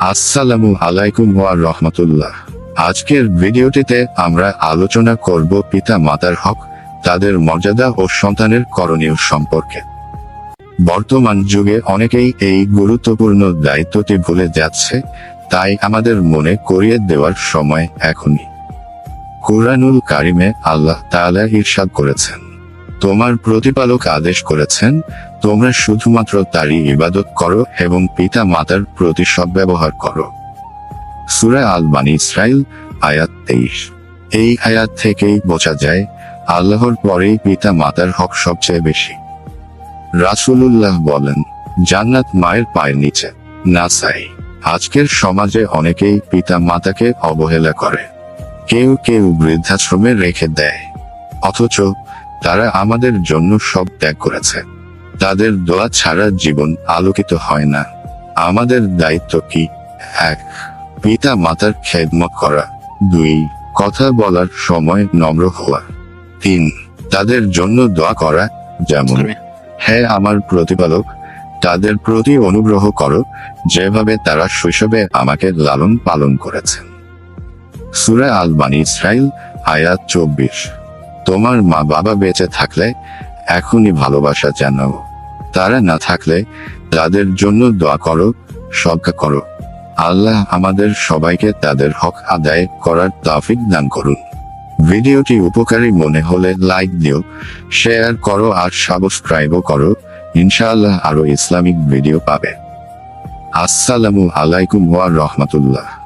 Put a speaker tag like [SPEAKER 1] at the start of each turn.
[SPEAKER 1] আসসালামু আলাইকুম ওয়া রহমতুল্লাহ। আজকের ভিডিওটিতে আমরা আলোচনা করব পিতা মাতার হক, তাদের মর্যাদা ও সন্তানের করণীয় সম্পর্কে। বর্তমান যুগে অনেকেই এই গুরুত্বপূর্ণ দায়িত্বটি ভুলে যাচ্ছে, তাই আমাদের মনে করিয়ে দেওয়ার সময় এখনই। কুরআনুল কারিমে আল্লাহ তাআলা ইরশাদ করেছেন। তোমার প্রতিপালক আদেশ করেছেন, তোমরা শুধুমাত্র তারই ইবাদত করো এবং পিতা মাতার প্রতি সদ্ব্যবহার করো। সুরা আল বানি ইসরাইল আয়াত তেইশ। এই আয়াত থেকেই বোঝা যায়, আল্লাহর পরেই পিতা মাতার হক সবচেয়ে বেশি। রাসূলুল্লাহ বলেন, জান্নাত মায়ের পায়ের নিচে, না চাই আজকের সমাজে অনেকেই পিতা মাতাকে অবহেলা করে। কেউ কেউ বৃদ্ধাশ্রমে রেখে দেয়। অথচ তারা আমাদের জন্য সব ত্যাগ করেছে। তাদের দোয়া ছাড়া জীবন আলোকিত হয় না। আমাদের দায়িত্ব কি? এক পিতা মাতার খেদমত করা। দুই কথা বলার সময় নম্র হওয়া। তিন তাদের জন্য দোয়া করা। যেমন হ্যাঁ আমার প্রতিপালক তাদের প্রতি অনুগ্রহ করো যেভাবে তারা শৈশবে আমাকে লালন পালন করেছেন। সুরা আল বানি ইসরাইল আয়াত চব্বিশ। তোমার মা বাবা বেঁচে থাকলে এখনই ভালোবাসা জানাও তারা না থাকলে তাদের জন্য দোয়া করো সজ্ঞা করো। আল্লাহ আমাদের সবাইকে তাদের হক আদায় করার তাফিক দান করুন। ভিডিওটি উপকারী মনে হলে লাইক দিও, শেয়ার করো আর সাবস্ক্রাইবও করো, ইনশাআল্লাহ আরও ইসলামিক ভিডিও পাবে। আসসালামু আলাইকুম ওয়া রহমতুল্লাহ।